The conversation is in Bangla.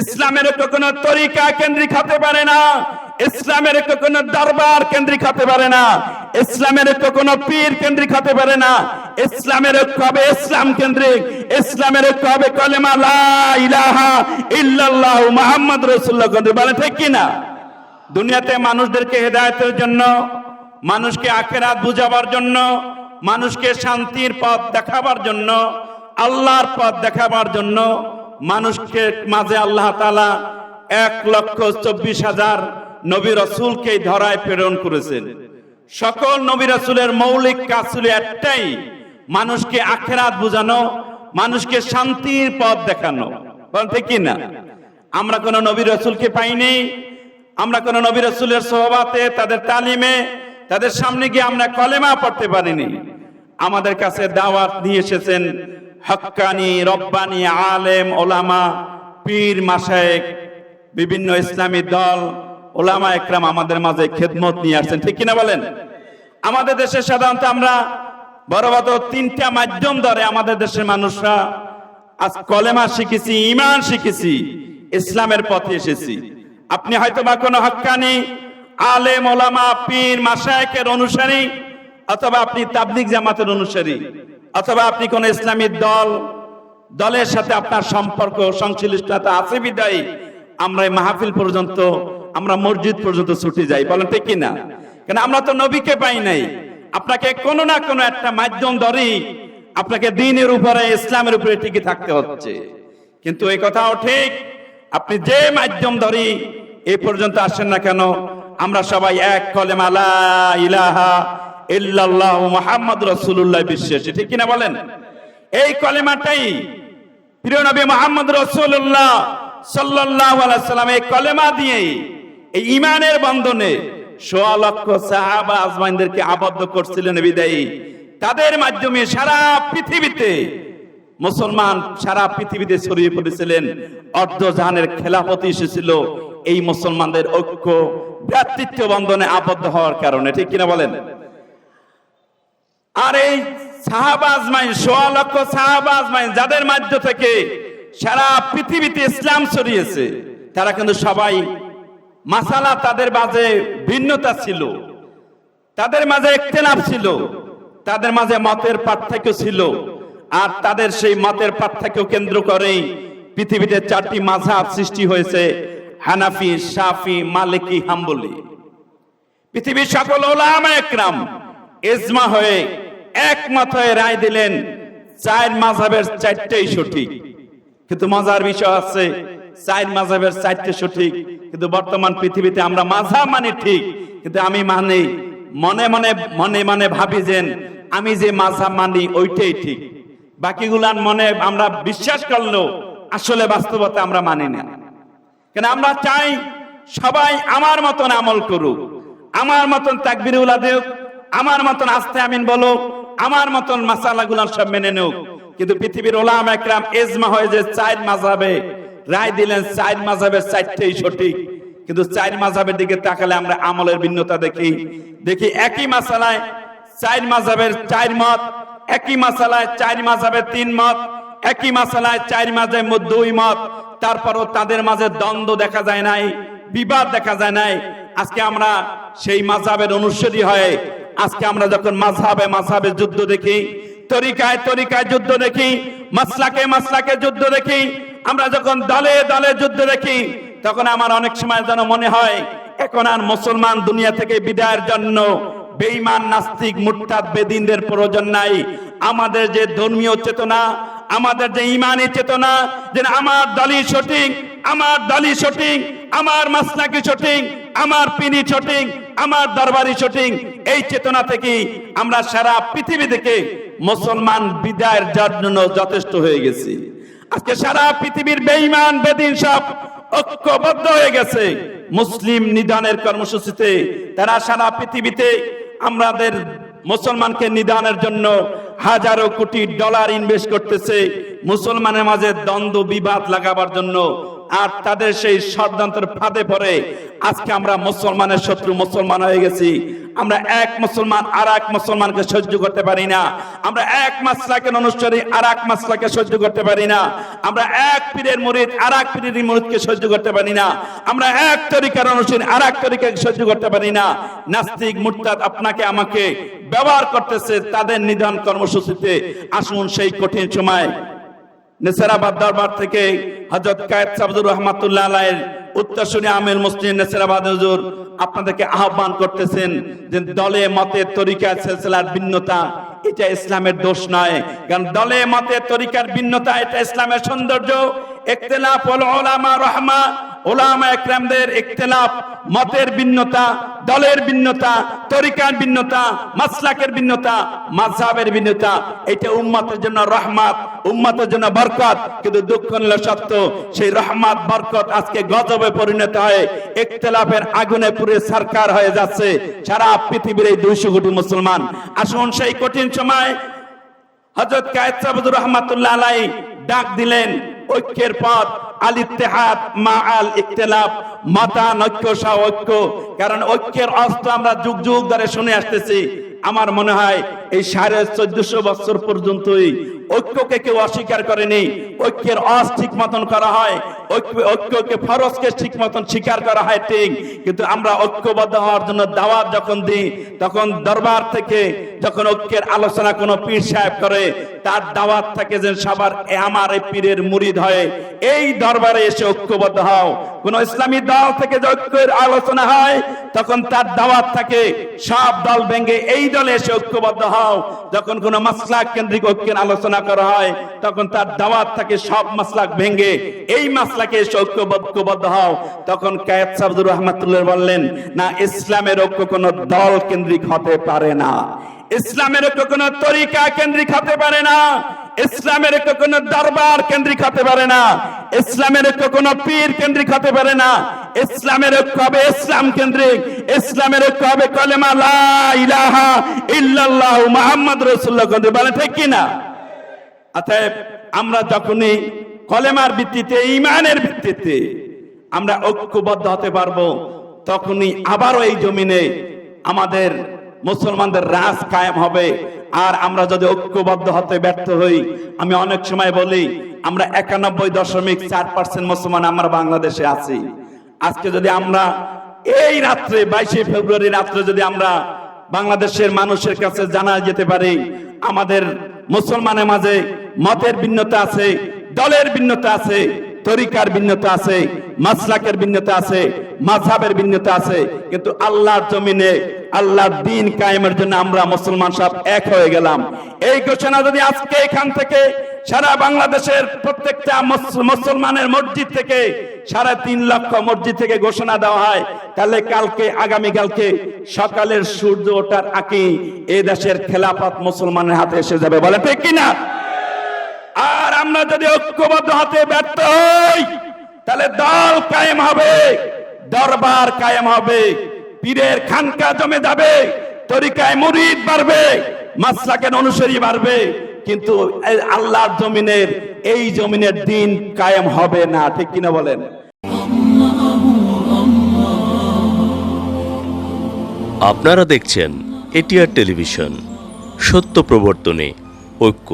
ইসলামের তো কোনো তরিকা কেন্দ্রিক হতে পারে না। ইসলামের তো কোনো দরবার কেন্দ্রিক হতে পারে না। ইসলামের তো কোনো পীর কেন্দ্রিক হতে পারে না। ইসলামের ঐক্য হবে ইসলাম কেন্দ্রিক? ইসলামের ঐক্য হবে কলেমা লা ইলাহা ইল্লাল্লাহু মুহাম্মদ রাসূলুল্লাহ কেন্দ্রিক বলে ঠিক কি না? দুনিয়াতে মানুষদেরকে হেদায়েতের জন্য, মানুষকে আখেরাত বুঝাবার জন্য, মানুষকে শান্তির পথ দেখাবার জন্য, আল্লাহর পথ দেখাবার জন্য মানুষকে মাঝে আল্লাহ তাআলা এক লক্ষ চব্বিশ হাজার নবী রসুলকে ধরায় প্রেরণ করেছেন। সকল নবী রসুলের মৌলিক কাজ ছিল একটাই, মানুষকে আখেরাত বুঝানো, মানুষকে শান্তির পথ দেখানো। ঠিক কি না আমরা কোন নবী রসুলকে পাইনি, আমরা কোন নবী রসুলের সহবাতে, তাদের তালিমে, তাদের সামনে গিয়ে আমরা কলেমা পড়তে পারিনি। আমাদের কাছে দাওয়াত নিয়ে এসেছেন হক্কানি রব্বানি আলেম ওলামা, পীর মাসায়েক বিভিন্ন ইসলামী দল, ওলামা একরাম আমাদের মাঝে খেদমত নিয়ে আসছেন। ঠিক কিনা বলেন? আমাদের দেশে সাধারণত আমরা বড় তিনটা মাধ্যম ধরে আমাদের দেশের মানুষরা আজ কলেমা শিখেছি ইমান শিখেছি, ইসলামের পথে এসেছি। আপনি হয়তো বা কোনো হক্কানি আলেম, ওলামা, পীর, মাসায়েকের অনুসারী, অথবা আপনি তাবলিগ জামাতের অনুসারী। অথবা আপনি কোন ইসলামী দল, দলের সাথে আপনার সম্পর্ক সংশ্লিষ্টতা আছে বিদায়ী? আমরা মাহফিল পর্যন্ত, আমরা মসজিদ পর্যন্ত ছুটে যাই, বলেন ঠিক কিনা? কেন আমরা তো নবীকে পাই নাই। আপনাকে কোনো না কোনো একটা মাধ্যম ধরেই আপনাকে দিনের উপরে, ইসলামের উপরে টিকে থাকতে হচ্ছে। কিন্তু এই কথাও ঠিক, আপনি যে মাধ্যম ধরি এই পর্যন্ত আসেন না কেন, আমরা সবাই এক কলেমা লা ইলাহা ইল্লাল্লাহু মুহাম্মদ রাসূলুল্লাহ বিশ্বাসী ঠিক কিনা বলেন? এই কলেমাটাই প্রিয় নবী মুহাম্মদ রাসূলুল্লাহ সাল্লাল্লাহু আলাইহি সাল্লাম এই কলেমা এই বন্ধনে সোয়া লক্ষ সাহাবা আজমাইনদেরকে আবদ্ধ করছিলেন বিদায়ী। তাদের মাধ্যমে সারা পৃথিবীতে মুসলমান সারা পৃথিবীতে ছড়িয়ে পড়েছিলেন। অর্ধ জাহানের খেলাফতি এসেছিল এই মুসলমানদের ঐক্য, ভ্রাতৃত্ব বন্ধনে আবদ্ধ হওয়ার কারণে, ঠিক কিনা বলেন? আর এই সাহাবাজ মাইন সোয়া লক্ষ সাহাবাজ মাইন যাদের মাধ্য থেকে সারা পৃথিবীতে ইসলাম ছড়িয়েছে, তারা কিন্তু সবাই মাসালা তাদের মাঝে ভিন্নতা ছিল, তাদের মাঝে একটেলাফ ছিল, তাদের মাঝে মতের পার্থক্য ছিল, আর তাদের সেই মতের পার্থক্য কেন্দ্র করেই পৃথিবীতে চারটি মাঝাব সৃষ্টি হয়েছে, হানাফি সাফি মালিকি, হাম্বলি। পৃথিবীর সকল ওলামা একরাম এজমা হয়ে একমত হয়ে রায় দিলেন, চার মাঝাবের চারটেই সঠিক। কিন্তু মজার বিষয় আছে চার মাঝাবের চারটে সঠিক, কিন্তু বর্তমান পৃথিবীতে আমরা মাঝা মানে ঠিক। কিন্তু আমি মানি, মনে মনে মনে মনে ভাবি যে আমি যে মাঝা মানি, ওইটাই ঠিক। বাকিগুলার মনে আমরা বিশ্বাস করল আসলে বাস্তবতা আমরা মানি না। কেন আমরা চাই সবাই আমার মতন আমল করুক, আমার মতন তাকবির উলা দেখ আমার মতন আস্তে আমিন বলো আমার মতন মাসালা সব মেনে নেও। কিন্তু পৃথিবীর ওলাম একরাম এজমা হয়ে যে চার মাঝাবে রায় দিলেন চার মাঝাবের চারটেই সঠিক। কিন্তু চার মাঝাবের দিকে তাকালে আমরা আমলের ভিন্নতা দেখি। দেখি একই মাসালায় চার মাঝাবের চার মত, একই মাসালায় চার মাঝাবের তিন মত, একই মাসালায় চার মাঝে দুই মত। তারপরও তাদের মাঝে দ্বন্দ্ব দেখা যায় নাই, বিবাদ দেখা যায় নাই। আজকে আমরা সেই মাঝাবের অনুসারী হয়ে আজকে আমরা যখন মাঝাবে মাঝাবে যুদ্ধ দেখি, তরিকায় তরিকায় যুদ্ধ দেখি, মাসলাকে মাসলাকে যুদ্ধ দেখি, আমরা যখন দলে দলে যুদ্ধ দেখি, তখন আমার অনেক সময় যেন মনে হয়, এখন আর মুসলমান দুনিয়া থেকে বিদায়ের জন্য বেঈমান, নাস্তিক, মুরতাদ, বেদিনদের প্রয়োজন নাই। আমাদের যে ধর্মীয় চেতনা, আমাদের যে ইমানি চেতনা যে আমার দলই সঠিক, আমার দলই সঠিক, আমার মাসলাকি সঠিক আমার পিনি সঠিক আমার দরবারি সঠিক এই চেতনা থেকে আমরা সারা পৃথিবী থেকে মুসলমান বিদায়ের জন্য যথেষ্ট হয়ে গেছি। আজকে সারা পৃথিবীর বেঈমান, বেদিন সব ঐক্যবদ্ধ হয়ে গেছে। মুসলিম নিদানের কর্মসূচিতে তারা সারা পৃথিবীতে আমাদের মুসলমানকে নিদানের জন্য হাজারো কোটি ডলার ইনভেস্ট করতেছে। মুসলমানের মাঝে দ্বন্দ্ব, বিবাদ লাগাবার জন্য আর তাদের সেই ষড়যন্ত্রের ফাঁদে পড়ে আজকে আমরা মুসলমানের শত্রু মুসলমান হয়ে গেছি। আমরা এক মুসলমান আর এক মুসলমানকে সহ্য করতে পারি না। আমরা এক মাসলাকে অনুসারী আর এক মাসলাকে সহ্য করতে পারি না। আমরা এক পীরের মুরিদ আর এক পীরের মুরিদকে সহ্য করতে পারি না। আমরা এক তরিকার অনুসারী আর এক তরিকাকে সহ্য করতে পারি না। নাস্তিক, মুরতাদ আপনাকে আমাকে ব্যবহার করতেছে তাদের নিধন কর্মসূচিতে। আসুন সেই কঠিন সময় নেসারাবাদ দরবার থেকে হজরত কায়েদ সাবদুর রহমাতুল্লাহ আলাইয়ের উত্তরসূরি আমির মুসলিম নেসেরাবাদ হুজুর আপনাদেরকে আহ্বান করতেছেন যে দলে মতে তরিকা সিলসিলার ভিন্নতা এটা ইসলামের দোষ নয়। কারণ দলে মতে তরিকার ভিন্নতা এটা ইসলামের সৌন্দর্য। ইখতিলাফুল উলামা রহমা ওলামা একরামদের ইখতিলাফ, মতের ভিন্নতা, দলের ভিন্নতা, তরিকার ভিন্নতা, মাসলাকের ভিন্নতা, মাযহাবের ভিন্নতা। এটা উম্মতের জন্য রহমত, উম্মতের জন্য বরকত। কিন্তু দুঃখ নিল সত্য, সেই রহমত, বরকত আজকে গজবে পরিণত হয়ে। ইখতিলাফের আগুনে পুরে সরকার হয়ে যাচ্ছে। সারা পৃথিবীর এই দুইশো কোটি মুসলমান। আসুন সেই কঠিন সময় হজরত কায়েদ সাবুদুর রহমাতুল্লাহ আলাই ডাক দিলেন। ঐক্যের পথ আল ইত্তেহাদ মা আল ইখতিলাফ, মাতা ঐক্য সহ ঐক্য কারণ ঐক্যের অস্ত্র আমরা যুগ যুগ ধরে শুনে আসতেছি। আমার মনে হয় এই সাড়ে চোদ্দশো বছর পর্যন্তই ঐক্যকে কেউ অস্বীকার করেনি। ঐক্যের অস ঠিক মতন করা হয়, ঐক্য, ঐক্যকে ফরজকে ঠিক মতন স্বীকার করা হয়, ঠিক। কিন্তু আমরা ঐক্যবদ্ধ হওয়ার জন্য দাওয়াত যখন দিই, তখন দরবার থেকে যখন ঐক্যের আলোচনা কোনো পীর সাহেব করে, তার দাওয়াত থাকে যে সবার আমার এই পীরের মুরিদ হয়। এই দরবারে এসে ঐক্যবদ্ধ হও। কোন ইসলামী দল থেকে যে ঐক্যের আলোচনা হয়, তখন তার দাওয়াত থাকে, সব দল ভেঙে এই দলে এসে ঐক্যবদ্ধ হও, যখন কোন মাসলাক কেন্দ্রিক ঐক্যের আলোচনা করা হয়, তখন তার দাওয়াত থাকে সব মাসলাক ভেঙে। এই মাসলাকে ঐক্যবদ্ধ হও। তখন কায়েদ সাবদুর রহমাতুল্লাহ বললেন, না, ইসলামের ঐক্য কোন দল কেন্দ্রিক হতে পারে না। ইসলামের ঐক্য কোনো তরিকা কেন্দ্রিক হতে পারে না। ইসলামের কোনো দরবার কেন্দ্রিক হতে পারে না, ইসলামের কোনো পীর কেন্দ্রিক হতে পারে না, ইসলামের ঐক্য হবে ইসলাম কেন্দ্রিক, ইসলামের ঐক্য হবে কলেমা লা ইলাহা ইল্লাল্লাহু মুহাম্মদ রাসূলুল্লাহ কেন্দ্রিক বলে, ঠিক কি না? অতএব আমরা যখনই কলেমার ভিত্তিতে ইমানের ভিত্তিতে আমরা ঐক্যবদ্ধ হতে পারব, তখনই আবারও এই জমিনে আমাদের মুসলমানদের রাজ কায়েম হবে। আর আমরা যদি ঐক্যবদ্ধ হতে ব্যর্থ হই, আমি অনেক সময় বলি, আমরা একানব্বই দশমিক চার পার্সেন্ট মুসলমান আমরা বাংলাদেশে আছি। আজকে যদি আমরা এই রাত্রে, বাইশে ফেব্রুয়ারি রাত্রে যদি আমরা বাংলাদেশের মানুষের কাছে জানা যেতে পারে, আমাদের মুসলমানের মাঝে মতের ভিন্নতা আছে, দলের ভিন্নতা আছে তরিকার ভিন্নতা আছে, মাসলাকের ভিন্নতা আছে, মাঝহাবের ভিন্নতা আছে, কিন্তু আল্লাহর জমিনে, আল্লাহর দিন কায়েমের জন্য আমরা মুসলমান সব এক হয়ে গেলাম। এই ঘোষণা যদি আজকে এখান থেকে সারা বাংলাদেশের প্রত্যেকটা মুসলমানের মসজিদ থেকে, সাড়ে তিন লক্ষ মসজিদ থেকে ঘোষণা দেওয়া হয়, তাহলে কালকে, আগামী কালকে সকালের সূর্য ওঠার আগে এই দেশের খেলাফত মুসলমানের হাতে এসে যাবে। বলে ঠিক কিনা? আর আমরা যদি ঐক্যবদ্ধ হাতে ব্যর্থ হই, তাহলে দল কায়েম হবে, দরবার কায়েম হবে, পীরের খানকা জমে যাবে, তরিকায় মুরিদ বাড়বে, মাসলাকের অনুসারী বাড়বে, কিন্তু আল্লাহর জমিনের, এই জমিনের দিন কায়েম হবে না, ঠিক কিনা বলেন? আপনারা দেখছেন এটিআর টেলিভিশন, সত্য প্রবর্তনে ঐক্য।